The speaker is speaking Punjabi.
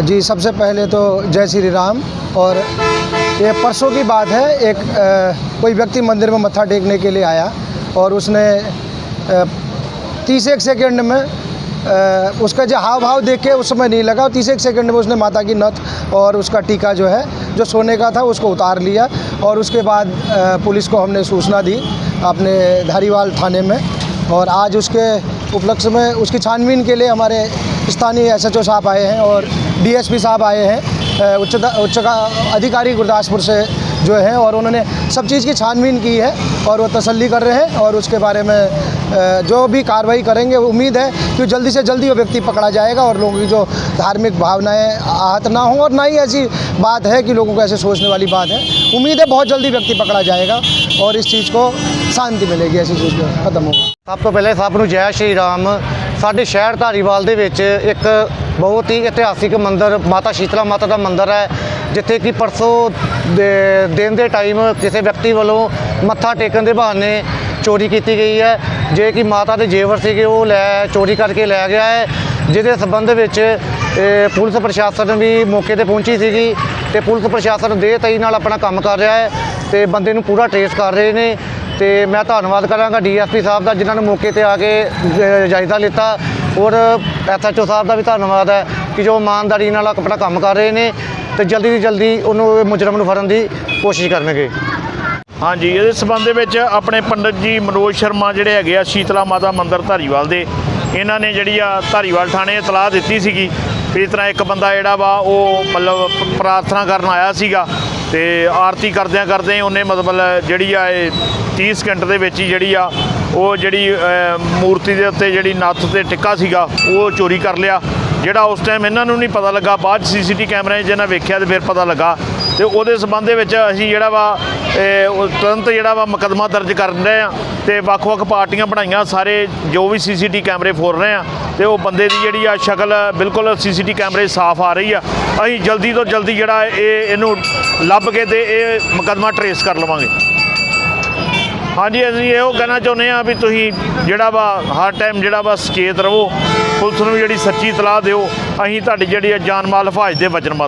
जी सबसे पहले तो जय श्री राम और ये परसों की बात है एक अ, कोई व्यक्ति मंदिर में मत्था टेकने के लिए आया और उसने तीस एक सेकेंड में अ, उसका जो हाव भाव देख के उस समय नहीं लगा तीस एक सेकेंड में उसने माता की नथ और उसका टीका जो है जो सोने का था उसको उतार लिया और उसके बाद पुलिस को हमने सूचना दी अपने धारीवाल थाने में और आज उसके उपलक्ष्य में उसकी छानबीन के लिए हमारे स्थानीय एस एच साहब आए हैं और डीएसपी साहब आए हैं अ, उच्च उच्च अधिकारी गुरदासपुर से जो है और उन्होंने सब चीज़ की छानबीन की है और वो तसल्ली कर रहे हैं और उसके बारे में जो भी कार्रवाई करेंगे, उम्मीद है कि जल्दी से जल्दी वो व्यक्ति पकड़ा जाएगा और लोगों की जो धार्मिक भावनाएँ आहत ना हों और ना ही ऐसी बात है कि लोगों को ऐसे सोचने वाली बात है। उम्मीद है बहुत जल्दी व्यक्ति पकड़ा जाएगा और इस चीज़ को शांति मिलेगी, ऐसी चीज़ खत्म होगा। आपको पहले साहब जय श्री राम। ਸਾਡੇ ਸ਼ਹਿਰ ਧਾਰੀਵਾਲ ਦੇ ਵਿੱਚ ਇੱਕ ਬਹੁਤ ਹੀ ਇਤਿਹਾਸਿਕ ਮੰਦਿਰ, ਮਾਤਾ ਸ਼ੀਤਲਾ ਮਾਤਾ ਦਾ ਮੰਦਿਰ ਹੈ, ਜਿੱਥੇ ਕਿ ਪਰਸੋਂ ਦਿਨ ਦੇ ਟਾਈਮ ਕਿਸੇ ਵਿਅਕਤੀ ਵੱਲੋਂ ਮੱਥਾ ਟੇਕਣ ਦੇ ਬਹਾਨੇ ਚੋਰੀ ਕੀਤੀ ਗਈ ਹੈ। ਜੇ ਕਿ ਮਾਤਾ ਦੇ ਜੇਵਰ ਸੀਗੇ, ਉਹ ਲੈ ਚੋਰੀ ਕਰਕੇ ਲੈ ਗਿਆ ਹੈ, ਜਿਹਦੇ ਸਬੰਧ ਵਿੱਚ ਪੁਲਿਸ ਪ੍ਰਸ਼ਾਸਨ ਵੀ ਮੌਕੇ ਤੇ ਪਹੁੰਚੀ ਸੀਗੀ ਤੇ ਪੁਲਿਸ ਪ੍ਰਸ਼ਾਸਨ ਦੇ ਤਈ ਨਾਲ ਆਪਣਾ ਕੰਮ ਕਰ ਰਿਹਾ ਹੈ ਤੇ ਬੰਦੇ ਨੂੰ ਪੂਰਾ ਟ੍ਰੇਸ ਕਰ ਰਹੇ ਨੇ। ਤੇ ਮੈਂ ਧੰਨਵਾਦ ਕਰਾਂਗਾ ਡੀਐਸਪੀ ਸਾਹਿਬ ਦਾ ਜਿਨ੍ਹਾਂ ਨੇ ਮੌਕੇ ਤੇ ਆ ਕੇ ਜਾਇਜ਼ਾ ਲਿੱਤਾ। ਔਰ ਐਸਐਚਓ ਸਾਹਿਬ ਦਾ ਵੀ ਧੰਨਵਾਦ ਹੈ ਕਿ ਜੋ ਇਮਾਨਦਾਰੀ ਨਾਲ ਆਪਣਾ ਕੰਮ ਕਰ ਰਹੇ ਨੇ ਤੇ ਜਲਦੀ ਤੋਂ ਜਲਦੀ ਉਹਨੂੰ ਮੁਜਰਮ ਨੂੰ ਫੜਨ ਦੀ ਕੋਸ਼ਿਸ਼ ਕਰਨਗੇ। ਹਾਂਜੀ, ਇਹਦੇ ਸਬੰਧ ਦੇ ਵਿੱਚ ਆਪਣੇ ਪੰਡਤ ਜੀ ਮਨੋਜ ਸ਼ਰਮਾ ਜਿਹੜੇ ਹੈਗੇ ਆ ਸ਼ੀਤਲਾ ਮਾਤਾ ਮੰਦਿਰ ਧਾਰੀਵਾਲ ਦੇ, ਇਹਨਾਂ ਨੇ ਜਿਹੜੀ ਆ ਧਾਰੀਵਾਲ ਥਾਣੇ ਇਤਲਾਹ ਦਿੱਤੀ ਸੀਗੀ ਵੀ ਇਸ ਤਰ੍ਹਾਂ ਇੱਕ ਬੰਦਾ ਜਿਹੜਾ ਵਾ ਉਹ ਮਤਲਬ ਪ੍ਰਾਰਥਨਾ ਕਰਨ ਆਇਆ ਸੀਗਾ। ਤੇ ਆਰਤੀ ਕਰਦਿਆਂ ਕਰਦੇ ਉਹਨੇ ਮਤਲਬ ਜਿਹੜੀ ਆ ਇਹ 30 ਸਕਿੰਟ ਦੇ ਵਿੱਚ ਹੀ ਜਿਹੜੀ ਆ ਉਹ ਜਿਹੜੀ ਮੂਰਤੀ ਦੇ ਉੱਤੇ ਜਿਹੜੀ ਨੱਥ ਤੇ ਟਿੱਕਾ ਸੀਗਾ, ਉਹ ਚੋਰੀ ਕਰ ਲਿਆ। ਜਿਹੜਾ ਉਸ ਟਾਈਮ ਇਹਨਾਂ ਨੂੰ ਨਹੀਂ ਪਤਾ ਲੱਗਾ, ਬਾਅਦ ਸੀਸੀਟੀ ਕੈਮਰੇ 'ਚ ਇਹਨਾਂ ਵੇਖਿਆ ਤੇ ਫਿਰ ਪਤਾ ਲੱਗਾ ਤੇ ਉਹਦੇ ਸਬੰਧ ਦੇ ਵਿੱਚ ਅਸੀਂ ਜਿਹੜਾ ਵਾ, ਇਹ ਤੁਰੰਤ ਜਿਹੜਾ ਵਾ ਮੁਕੱਦਮਾ ਦਰਜ ਕਰਨ ਰਹੇ ਆ ਤੇ ਵੱਖ-ਵੱਖ ਪਾਰਟੀਆਂ ਬਣਾਈਆਂ, ਸਾਰੇ ਜੋ ਵੀ ਸੀਸੀਟੀ ਕੈਮਰੇ ਫੋਰ ਰਹੇ ਆ ਤੇ ਉਹ ਬੰਦੇ ਦੀ ਜਿਹੜੀ ਆ ਸ਼ਕਲ ਬਿਲਕੁਲ ਸੀਸੀਟੀ ਕੈਮਰੇ ਸਾਫ਼ ਆ ਰਹੀ ਆ। ਅਸੀਂ ਜਲਦੀ ਤੋਂ ਜਲਦੀ ਜਿਹੜਾ ਇਹ, ਇਹਨੂੰ ਲੱਭ ਕੇ ਤੇ ਇਹ ਮੁਕੱਦਮਾ ਟਰੇਸ ਕਰ ਲਵਾਂਗੇ। ਹਾਂਜੀ, ਅਸੀਂ ਇਹੋ ਕਹਿਣਾ ਚਾਹੁੰਦੇ ਆ ਵੀ ਤੁਸੀਂ ਜਿਹੜਾ ਵਾ, ਹਰ ਟਾਈਮ ਜਿਹੜਾ ਵਾ ਸੁਚੇਤ ਰਹੋ। ਪੁਲਿਸ ਨੂੰ ਜਿਹੜੀ ਸੱਚੀ ਤਲਾਹ ਦਿਓ। ਅਸੀਂ ਤੁਹਾਡੀ ਜਿਹੜੀ ਆ ਜਾਨ ਮਾਲ ਹਿਫਾਜ਼ਤ ਦੇ ਵਚਨਬੱਧ